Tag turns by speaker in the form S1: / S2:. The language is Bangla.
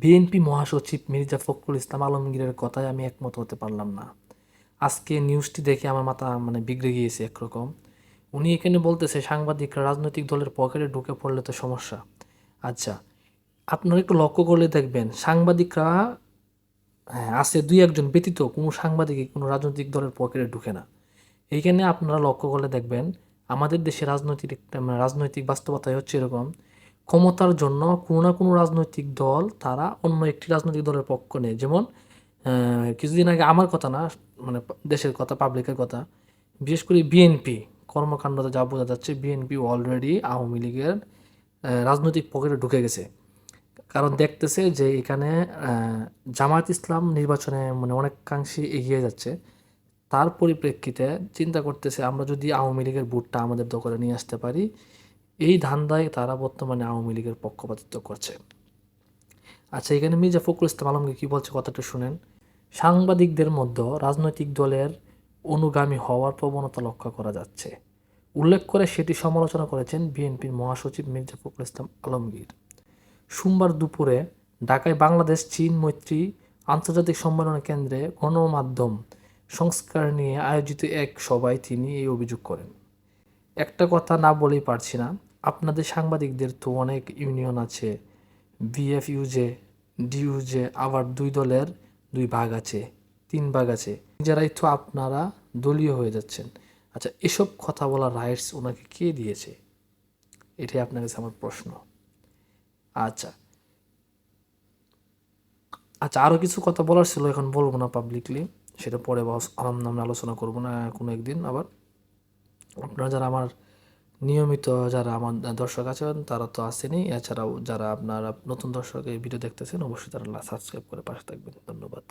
S1: বিএনপি মহাসচিব মির্জা ফখরুল ইসলাম আলমগীরের কথায় আমি একমত হতে পারলাম না। আজকে নিউজটি দেখে আমার মাথা মানে বিগড়ে গিয়েছে একরকম। উনি এখানে বলতেছে, সাংবাদিকরা রাজনৈতিক দলের পকেটে ঢুকে পড়লে তো সমস্যা। আচ্ছা আপনারা একটু লক্ষ্য করলে দেখবেন, সাংবাদিকরা হ্যাঁ আছে দুই একজন ব্যতীত, কোনো সাংবাদিকই কোনো রাজনৈতিক দলের পকেটে ঢুকে না। এইখানে আপনারা লক্ষ্য করলে দেখবেন, আমাদের দেশে রাজনৈতিক একটা মানে রাজনৈতিক বাস্তবতায় হচ্ছে এরকম ক্ষমতার জন্য কোনো না কোনো রাজনৈতিক দল তারা অন্য একটি রাজনৈতিক দলের পক্ষ নেয়। যেমন কিছুদিন আগে আমার কথা না মানে দেশের কথা পাবলিকের কথা বিশেষ করে বিএনপি কর্মকাণ্ডতে যা বোঝা যাচ্ছে বিএনপি অলরেডি আওয়ামী লীগের রাজনৈতিক পকেটে ঢুকে গেছে। কারণ দেখতেছে যে এখানে আহ, জামায়াত ইসলাম নির্বাচনে মানে অনেকাংশে এগিয়ে যাচ্ছে। তার পরিপ্রেক্ষিতে চিন্তা করতেছে আমরা যদি আওয়ামী লীগের ভোটটা আমাদের দখলে নিয়ে আসতে পারি এই ধান্দায় তারা বর্তমানে আওয়ামী লীগের পক্ষপাতিত্ব করছে। আচ্ছা এখানে মির্জা ফখরুল ইসলাম আলমকে কী বলছে কথাটা শুনেন? সাংবাদিকদের মধ্যে রাজনৈতিক দলের অনুগামী হওয়ার প্রবণতা লক্ষ্য করা যাচ্ছে। উল্লেখ করে সেটি সমালোচনা করেছেন বিএনপির মহাসচিব মির্জা ফখরুল ইসলাম আলমগীর। সোমবার দুপুরে ঢাকায় বাংলাদেশ চীন মৈত্রী আন্তর্জাতিক সম্মেলন কেন্দ্রে গণমাধ্যম সংস্কার নিয়ে আয়োজিত এক সভায় তিনি এই অভিযোগ করেন। একটা কথা না বলেই পারছি না। আপনাদের সাংবাদিকদের তো অনেক ইউনিয়ন আছে। বিএফইউজে ডিইউজে আবার দুই দলের দুই ভাগ আছে, তিন ভাগ আছে। নিজেরাই তো আপনারা দলীয় হয়ে যাচ্ছেন। আচ্ছা এসব কথা বলার রাইটস ওনাকে কে দিয়েছে? এটাই আপনার কাছে আমার প্রশ্ন। আচ্ছা। আচ্ছা আরও কিছু কথা বলার ছিল, এখন বলব না পাবলিকলি সেটা পরে আরাম নামে আলোচনা করব না কোনো একদিন আবার। আপনারা যারা আমার নিয়মিত যারা আমার দর্শক আছেন, তারা তো আসেনি। এছাড়াও যারা আপনারা নতুন দর্শক এই ভিডিও দেখতেছেন, অবশ্যই তারা সাবস্ক্রাইব করে পাশে থাকবেন। ধন্যবাদ।